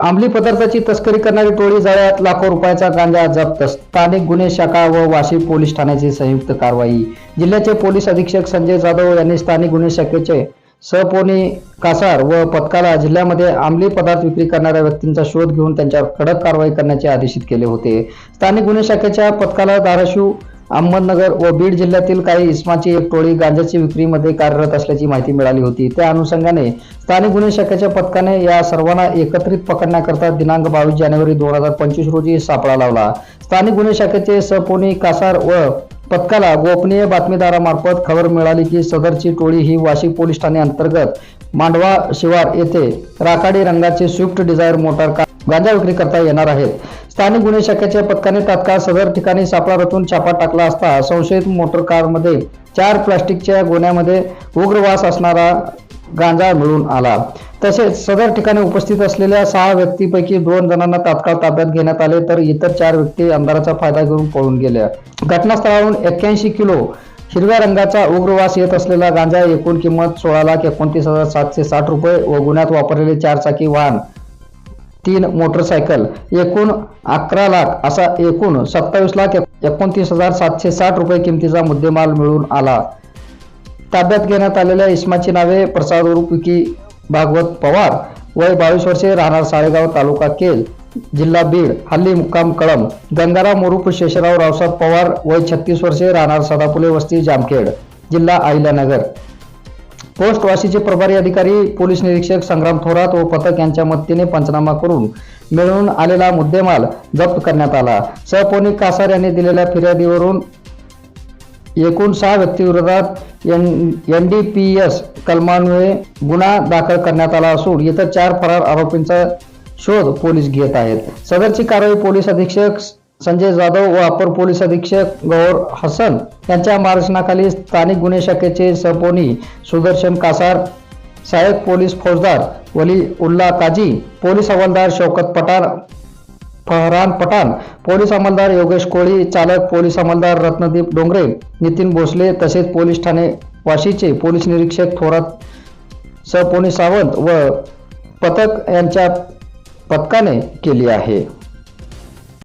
अंमली पदार्थाची तस्करी करणारी टोळी जाळ्यात लाखो रुपयाचा गांजा जप्त. स्थानिक गुन्हे शाखा व वाशी पोलीस ठाण्याची संयुक्त कारवाई. जिल्ह्याचे पोलीस अधीक्षक संजय जाधव यांनी स्थानिक गुन्हे शाखेचे सपोनी कासार व पथकाला जिल्ह्यामध्ये अंमली पदार्थ विक्री करणाऱ्या व्यक्तींचा शोध घेऊन त्यांच्यावर कडक कारवाई करण्याचे आदेशित केले होते. स्थानिक गुन्हे शाखेच्या पथकाला धाराशिव अहमदनगर व बीड जिल्ह्यातील काही इस्माची एक टोळी गांजाची विक्रीमध्ये कार्यरत असल्याची माहिती मिळाली होती. त्या अनुषंगाने स्थानिक गुन्हे शाखेच्या पथकाने या सर्वांना एकत्रित पकडण्याकरता दिनांक बावीस जानेवारी दोन हजार पंचवीस रोजी सापळा लावला. स्थानिक गुन्हे शाखेचे सपोनी कासार व पथकाला गोपनीय बातमीदारामार्फत खबर मिळाली की सदरची टोळी ही वाशिक पोलीस ठाणे अंतर्गत मांडवा शिवार येथे राखाडी रंगाचे स्विफ्ट डिझायर मोटार कार गांजा विक्री करता येणार आहेत. स्थानिक गुन्हे शाखेच्या पथकाने तात्काळ सदर ठिकाणी सापळा रचून छापा टाकला असता संशयित मोटर कारमध्ये चार प्लास्टिकच्या गोण्यामध्ये उग्रवास असणारा गांजा मिळून आला. तसेच सदर ठिकाणी उपस्थित असलेल्या सहा व्यक्तीपैकी दोन जणांना तात्काळ ताब्यात घेण्यात आले तर इतर चार व्यक्ती अंधाराचा फायदा घेऊन पळून गेल्या. घटनास्थळावरून एक्क्याऐंशी किलो हिरव्या रंगाचा उग्रवास येत असलेला गांजा एकूण किंमत सोळा लाख एकोणतीस हजार सातशे साठ रुपये व गुन्ह्यात वापरलेले चारचाकी वाहन तीन मोटरसायकल एकूण अकरा लाख असा एकूण सत्तावीस लाख एकोणतीस हजार सातशे साठ रुपये किमतीचा मुद्देमाल मिळून आला. ताब्यात घेण्यात आलेल्या इस्माची नावे प्रसाद विकी भागवत पवार वय बावीस वर्षे राहणार साळेगाव तालुका केल जिल्हा बीड हल्ली मुक्काम कळम गंगाराम मुरुप शेषराव रावसाहेब पवार वय छत्तीस वर्षे राहणार सदाफुले वस्ती जामखेड जिल्हा अहिल्यानगर. पोस्ट वाशीचे प्रभारी अधिकारी पोलीस निरीक्षक संग्राम थोरात व पथक यांच्या मदतीने पंचनामा करून मिळून आलेला मुद्देमाल जप्त करण्यात आला. सहपोनी कासार यांनी दिलेल्या फिर्यादीवरून एकूण सहा व्यक्तीविरोधात एन डी पी एस कलमान्वये गुन्हा दाखल करण्यात आला असून इतर चार फरार आरोपींचा शोध पोलीस घेत आहेत. सदरची कारवाई पोलीस अधीक्षक संजय जाधव व अपर पोलीस अधीक्षक गौर हसन यांच्या मार्गदर्शनाखाली स्थानिक गुन्हे शाखेचे सहपोनी सुदर्शन कासार सहाय्यक पोलीस फौजदार वली उल्ला काजी पोलीस हवालदार शौकत पठाण फहरान पठाण पोलीस अंमलदार योगेश कोळी चालक पोलीस अंमलदार रत्नदीप डोंगरे नितीन भोसले तसेच पोलीस ठाणे वाशीचे पोलीस निरीक्षक थोरात सपोनी सावंत व पथक यांच्या पथकाने केली आहे.